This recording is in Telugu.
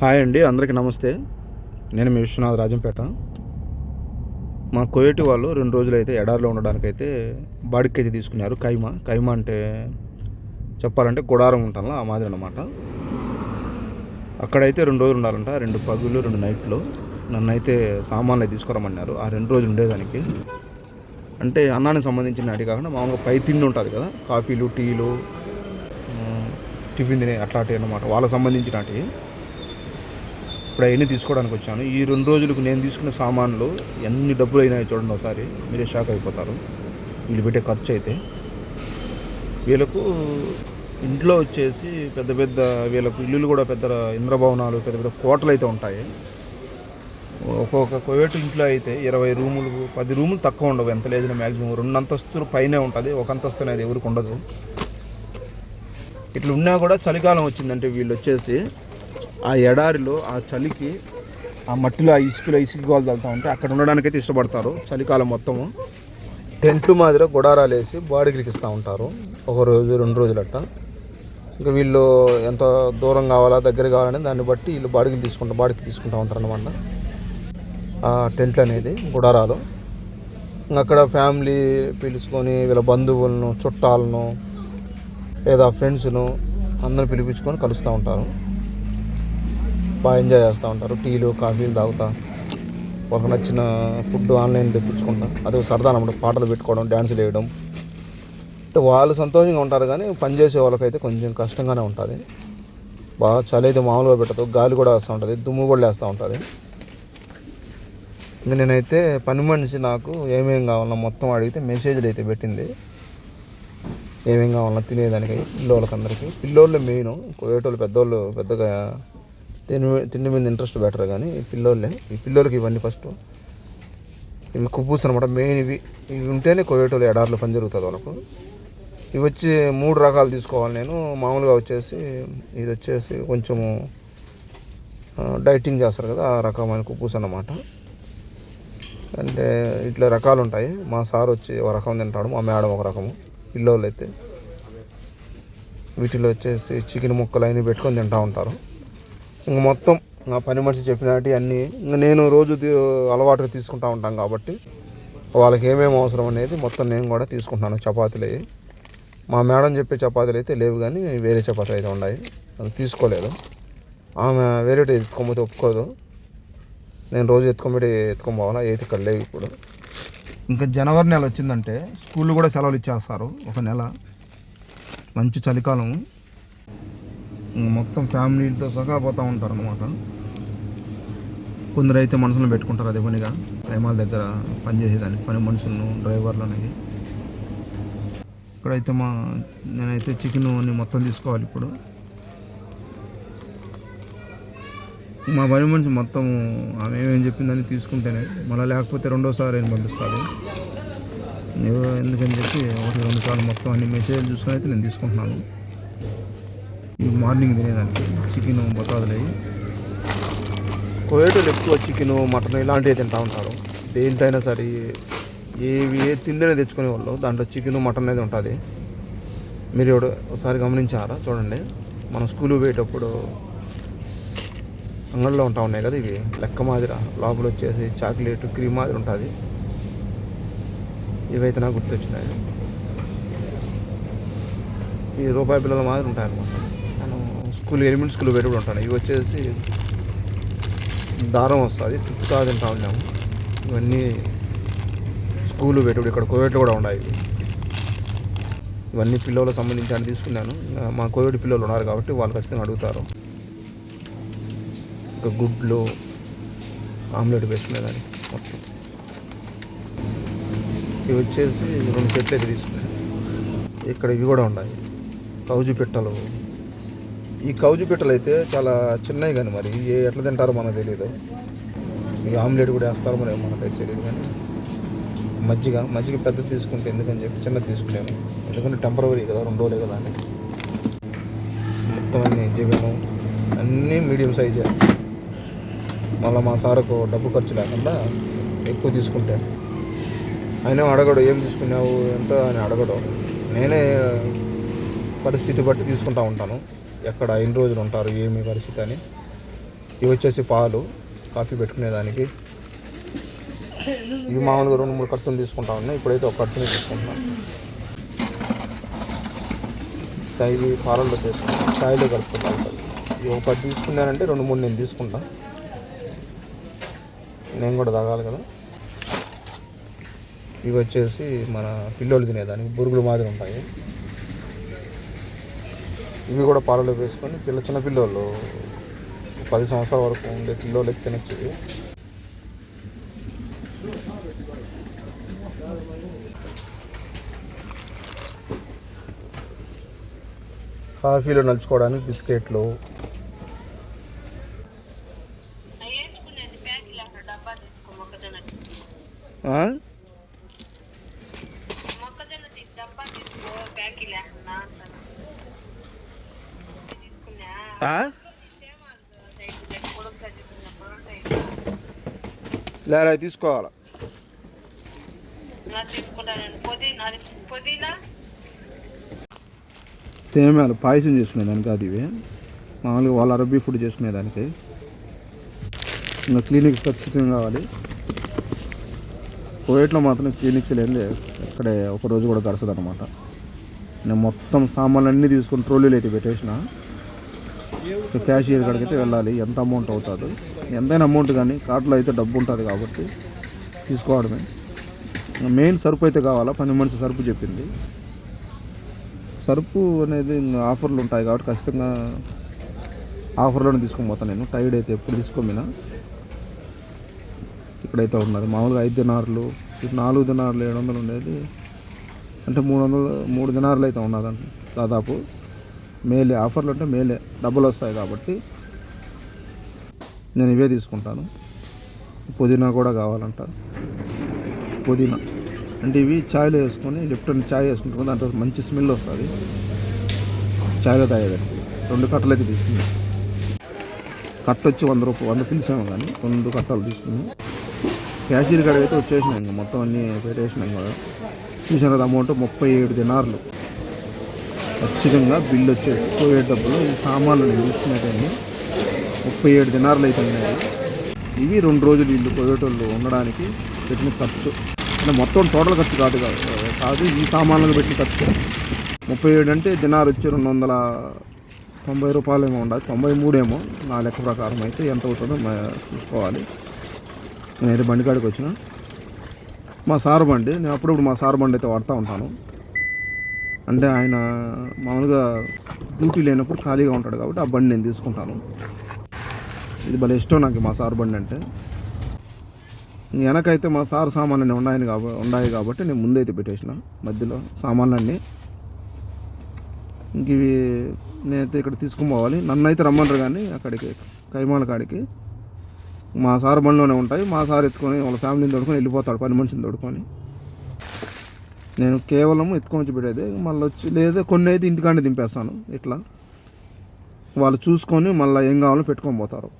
హాయ్ అండి అందరికీ నమస్తే. నేను మీ విశ్వనాథ్ రాజంపేట. మా కోయటి వాళ్ళు రెండు రోజులు అయితే ఎడారిలో ఉండడానికైతే బాడికి అయితే తీసుకున్నారు. కైమా. కైమా అంటే చెప్పాలంటే గుడారం ఉంటాను ఆ మాదిరి అనమాట అక్కడైతే రెండు రోజులు ఉండాలంట రెండు పగులు రెండు నైట్లు. నన్ను అయితే సామాన్లు తీసుకురమ్మన్నారు. ఆ రెండు రోజులు ఉండేదానికి. అంటే అన్నానికి సంబంధించిన అడిగి కాకుండా మామూలుగా పై తిండి ఉంటుంది కదా కాఫీలు టీలు టిఫిన్ తినే అట్లాంటివి అన్నమాట. వాళ్ళకి సంబంధించినవి. ఇప్పుడు అవన్నీ తీసుకోవడానికి వచ్చాను. ఈ రెండు రోజులకు నేను తీసుకున్న సామాన్లు ఎన్ని డబ్బులు అయినాయో చూడండి ఒకసారి. మీరే షాక్ అయిపోతారు. వీళ్ళు పెట్టే ఖర్చు అయితే. వీళ్ళకు ఇంట్లో వచ్చేసి పెద్ద పెద్ద వీళ్ళకు ఇల్లులు కూడా పెద్ద ఇంద్రభవనాలు పెద్ద పెద్ద కోటలు అయితే ఉంటాయి. ఒక్కొక్క కోవేటు ఇంట్లో అయితే ఇరవై రూములు పది రూములు తక్కువ ఉండవు. ఎంత లేదని మ్యాక్సిమం రెండు అంతస్తులు పైనే ఉంటుంది. ఒక అంతస్తు అనేది ఎవరికి ఉండదు. ఇట్లా ఉన్నా కూడా చలికాలం వచ్చిందంటే వీళ్ళు వచ్చేసి ఆ ఎడారిలో ఆ చలికి ఆ మట్టిలో ఆ ఇసుకలో ఇసుక గోలు తగులుతూ ఉంటే అక్కడ ఉండడానికైతే ఇష్టపడతారు చలికాలం మొత్తము. టెంట్లు మాదిరి గుడారాలు వేసి బాడీకి ఇస్తూ ఉంటారు. ఒక రోజు రెండు రోజులు అట్ట. ఇంకా వీళ్ళు ఎంత దూరం కావాలా దగ్గర కావాలని దాన్ని బట్టి వీళ్ళు బాడీకి తీసుకుంటా బాడీకి తీసుకుంటూ ఉంటారు అనమాట ఆ టెంట్లు అనేది గుడారాలు. అక్కడ ఫ్యామిలీ పిలుచుకొని వీళ్ళ బంధువులను చుట్టాలను లేదా ఫ్రెండ్స్ను అందరిని పిలిపించుకొని కలుస్తూ ఉంటారు. బాగా ఎంజాయ్ చేస్తూ ఉంటారు. టీలు కాఫీలు తాగుతా. ఒక నచ్చిన ఫుడ్ ఆన్లైన్ తెప్పించుకుంటా. అదే సరదా అనమాట పాటలు పెట్టుకోవడం డ్యాన్సులు వేయడం అంటే వాళ్ళు సంతోషంగా ఉంటారు కానీ పనిచేసే వాళ్ళకైతే కొంచెం కష్టంగానే ఉంటుంది. బాగా చలి అయితే మామూలుగా పెట్టదు. గాలి కూడా వేస్తూ ఉంటుంది. దుమ్ము కూడా లేస్తూ ఉంటుంది. ఇంకా నేనైతే పని మనిషి నాకు ఏమేం కావాలన్నా మొత్తం అడిగితే మెసేజ్లు అయితే పెట్టింది. ఏమేం కావాలన్నా తినేదానికి పిల్లోళ్ళకి అందరికీ పిల్లోళ్ళు మెయిన్. వేటోళ్ళు పెద్దోళ్ళు పెద్దగా తిని తిండి మీద ఇంట్రెస్ట్ బెటర్ కానీ పిల్లోళ్ళే. ఈ పిల్లోళ్ళకి ఇవన్నీ ఫస్ట్ ఇవి కుబ్బూస్ అనమాట మెయిన్ ఇవి. ఇవి ఉంటేనే కోయేటోళ్ళు ఎడార్లు పని జరుగుతుంది వాళ్ళకు. ఇవి వచ్చి మూడు రకాలు తీసుకోవాలి నేను. మామూలుగా వచ్చేసి ఇది వచ్చేసి కొంచెము డైటింగ్ చేస్తారు కదా ఆ రకమైన కుబ్బూస్ అన్నమాట. అంటే ఇట్లా రకాలు ఉంటాయి. మా సార్ వచ్చి ఒక రకం తింటాడు మా మేడం ఒక రకము పిల్లోళ్ళు అయితే వీటిలో వచ్చేసి చికెన్ ముక్కలు అయినవి పెట్టుకొని తింటూ ఉంటారు. ఇంక మొత్తం నా పని మనిషి చెప్పినట్టు అన్నీ ఇంక నేను రోజు అలవాటుగా తీసుకుంటూ ఉంటాం కాబట్టి వాళ్ళకి ఏమేమి అవసరం అనేది మొత్తం నేను కూడా తీసుకుంటున్నాను చపాతీలు మా మేడం చెప్పే చపాతీలు అయితే లేవు కానీ వేరే చపాతీలు అయితే ఉన్నాయి. అది తీసుకోలేదు. ఆమె వేరే ఎత్తుకోకపోతే ఒప్పుకోదు. నేను రోజు ఎత్తుకొని ఎత్తుకొని పోవాలా ఏది ఇక్కడ లేవు ఇప్పుడు. ఇంకా జనవరి నెల వచ్చిందంటే స్కూళ్ళు కూడా సెలవులు ఇచ్చేస్తారు. ఒక నెల. మంచి చలికాలం. మొత్తం ఫ్యామిలీతో సహా పోతూ ఉంటారు అనమాట కొందరు అయితే మనుషులను పెట్టుకుంటారు అదే పనిగా. ప్రేమాల దగ్గర పనిచేసేదానికి పని మనుషులను డ్రైవర్లు అనేది ఇక్కడైతే మా నేనైతే చికెన్ అన్ని మొత్తం తీసుకోవాలి ఇప్పుడు. మా పని మనిషి మొత్తం ఆమె ఏమేమి చెప్పిందని తీసుకుంటేనే మళ్ళీ లేకపోతే రెండోసారి ఆయన పంపిస్తారు ఎందుకని చెప్పి ఒకటి రెండు సార్లు మొత్తం అన్ని మెసేజ్ చూసుకొని అయితే నేను తీసుకుంటున్నాను. మార్నింగ్ తినేదానికి. చికెన్ బతాదులు కోయేటోళ్ళు ఎక్కువ చికెన్ మటన్ ఇలాంటివి తింటూ ఉంటారు. దేంటైనా సరే ఏవి ఏ తిండినే తెచ్చుకునే వాళ్ళు దాంట్లో చికెన్ మటన్ అనేది ఉంటుంది. మీరు ఎవడు ఒకసారి గమనించారా? చూడండి. మన స్కూల్ పోయేటప్పుడు అంగడిలో ఉంటా ఉన్నాయి కదా ఇవి లెక్క మాదిర. లోపల వచ్చేసి చాక్లెట్ క్రీమ్ మాదిరి ఉంటుంది. ఇవైతే నాకు గుర్తొచ్చినాయి. ఈ రూపాయి పిల్లల మాదిరి ఉంటాయి అన్నమాట స్కూల్ ఎలిమెంట్ స్కూల్ కూడా ఉంటాను. ఇవి వచ్చేసి దారం వస్తుంది తిప్పుతా తింటా ఉన్నాము ఇవన్నీ స్కూల్ పెట్టుబడి ఇక్కడ కోవిడ్ కూడా ఉన్నాయి. ఇవన్నీ పిల్లలకు సంబంధించి అని తీసుకున్నాను. మా కోవిడ్ పిల్లలు ఉన్నారు కాబట్టి వాళ్ళు ఖచ్చితంగా అడుగుతారు. ఇంకా గుడ్లు ఆమ్లెట్ వేసుకునేదాన్ని మొత్తం. ఇవి వచ్చేసి రెండు సెట్లు అయితే తీసుకున్నాను. ఇక్కడ ఇవి కూడా ఉన్నాయి. కౌజు పెట్టలు ఈ కౌజు పిట్టలు అయితే చాలా చిన్నవి కానీ మరి ఏ ఎట్లా తింటారో మనకు తెలియదు ఈ ఆమ్లెట్ కూడా వేస్తారో మరి మనకైతే తెలియదు కానీ మజ్జిగ మజ్జిగ పెద్ద తీసుకుంటే ఎందుకని చెప్పి చిన్నది తీసుకులేము ఎందుకంటే టెంపరవరీ కదా రెండు రోజులే కదా అని మొత్తం అన్ని జీవనం అన్నీ మీడియం సైజే మళ్ళీ మా సార్కు డబ్బు ఖర్చు లేకుండా ఎక్కువ తీసుకుంటే. ఆయన అడగడు ఏం తీసుకున్నావు? ఎంత? అని అడగడు. నేనే పరిస్థితి బట్టి తీసుకుంటా ఉంటాను. ఎక్కడ ఎన్ని రోజులు ఉంటారు ఏమి పరిస్థితి అని. ఇవి వచ్చేసి పాలు కాఫీ పెట్టుకునేదానికి. ఇవి మామూలుగా రెండు మూడు కట్టులు తీసుకుంటా ఉన్నాయి ఇప్పుడైతే ఒక కట్టుని తీసుకుంటున్నాను ఇవి పాలల్లో తీసుకుంటాను చాయ్లో కలుపుకుంటాను ఇవి ఒకటి తీసుకున్నానంటే రెండు మూడు నేను తీసుకుంటా. నేను కూడా తాగాలి కదా. ఇవి వచ్చేసి మన పిల్లోళ్ళు తినేదానికి బురుగులు మాదిరి ఉంటాయి. ఇవి కూడా పాలలో వేసుకొని పిల్ల చిన్న పిల్లోళ్ళు పది సంవత్సరాల వరకు ఉండే పిల్లోళ్ళకి తినచ్చు కాఫీలో నలుచుకోవడానికి బిస్కెట్లు. డబ్బా తీసుకో మొక్కజొన్న తీసి డబ్బా తీసుకో ప్యాకెట్ లేకుండా అంటాను తీసుకున్నా ఆ? సేమాలు సైడ్ పొడుగ్గా తీసుకున్నప్పుడు ఉంటాయి లేరా తీసుకోవాలా? సేమ్యాలు పాయసం చేసుకునేదానికి అది? ఇవి మామూలుగా వాళ్ళ అరబీ ఫుడ్ చేసుకునేదానికి. ఇంకా క్లినిక్స్ ఖచ్చితంగా కావాలి. కోవిడ్లో మాత్రం క్లినిక్స్ లేని ఇక్కడే ఒక రోజు కూడా గడచదు అనమాట నేను మొత్తం సామాన్లు అన్నీ తీసుకుని ట్రోలీలు అయితే పెట్టేసిన. ఇక క్యాషియర్ కాడికి అయితే వెళ్ళాలి. ఎంత అమౌంట్ అవుతుంది. ఎంతైనా అమౌంట్ కానీ కార్డులో అయితే డబ్బు ఉంటుంది కాబట్టి తీసుకోవడమే. మెయిన్ సరుపు అయితే కావాలా? పని మనిషి సరుపు చెప్పింది. సరుపు అనేది ఇంకా ఆఫర్లు ఉంటాయి కాబట్టి ఖచ్చితంగా ఆఫర్లోనే తీసుకొని పోతాను నేను. టైడ్ అయితే ఎప్పుడు తీసుకోమినా. ఇక్కడైతే ఉన్నది మామూలుగా ఐదు దినార్లు నాలుగు దినార్లు ఏడు వందలు ఉండేది. అంటే మూడు వందలు మూడు దినార్లు అయితే ఉన్నదండి దాదాపు. మేలే ఆఫర్లు అంటే మేలే. డబ్బులు వస్తాయి కాబట్టి నేను ఇవే తీసుకుంటాను. పుదీనా కూడా కావాలంట. పుదీనా. అంటే ఇవి ఛాయ్లో వేసుకొని లిఫ్ట్ ఛాయ్ వేసుకుంటాం. దాంట్లో మంచి స్మెల్ వస్తుంది. ఛాయ్లో తాగేదానికి రెండు కట్టలు అయితే తీసుకుంది కట్ట వచ్చి వంద రూపాయలు వంద పిలిచాము కానీ రెండు కట్టలు తీసుకుని క్యాషియర్ కాడ అయితే వచ్చేసినాయి ఇంకా. మొత్తం అన్నీ పెట్టేసినాం కదా. చూసిన కదా అమౌంట్ ముప్పై ఏడు దినార్లు. ఖచ్చితంగా బిల్లు వచ్చేసి పోయేటప్పుడు డబ్బులు ఈ సామాన్లు నేను ముప్పై ఏడు దినార్లు అయితే ఉన్నాయి. ఇవి రెండు రోజులు వీళ్ళు పోయేటోళ్ళు ఉండడానికి పెట్టిన ఖర్చు. అంటే మొత్తం టోటల్ ఖర్చు కాదు కాదు కాదు ఈ సామాన్లను పెట్టిన ఖర్చు. ముప్పై ఏడు అంటే దినారు వచ్చి రెండు వందల తొంభై రూపాయలు ఏమో ఉండాలి. తొంభై మూడేమో నా లెక్క ప్రకారం అయితే ఎంత అవుతుందో చూసుకోవాలి. నేనైతే బండి కాడికి వచ్చిన. మా సార్ బండి నేను అప్పుడప్పుడు మా సార్ బండి అయితే వాడుతూ ఉంటాను. అంటే ఆయన మామూలుగా డ్యూటీ లేనప్పుడు ఖాళీగా ఉంటాడు కాబట్టి ఆ బండి నేను తీసుకుంటాను. ఇది భలే ఇష్టం నాకు మా సార్ బండి అంటే. వెనకైతే మా సార్ సామాన్లు ఉన్నాయి కాబట్టి ఉన్నాయి కాబట్టి నేను ముందైతే పెట్టేసిన. మధ్యలో సామాన్లన్నీ. ఇంక ఇవి నేనైతే ఇక్కడ తీసుకుని పోవాలి. నన్ను అయితే రమ్మంటారు కానీ అక్కడికి కైమాల కాడికి. మా సార్ బండిలోనే ఉంటాయి. మా సార్ ఎత్తుకొని వాళ్ళ ఫ్యామిలీని తోడుకొని వెళ్ళిపోతాడు పని మనిషిని తోడుకొని. నేను కేవలం ఎత్తుకొని పెట్టేది మళ్ళీ వచ్చి లేదా కొన్ని అయితే ఇంటికాడే దింపేస్తాను ఇట్లా. వాళ్ళు చూసుకొని మళ్ళీ ఏం కావాలో పెట్టుకొని పోతారు.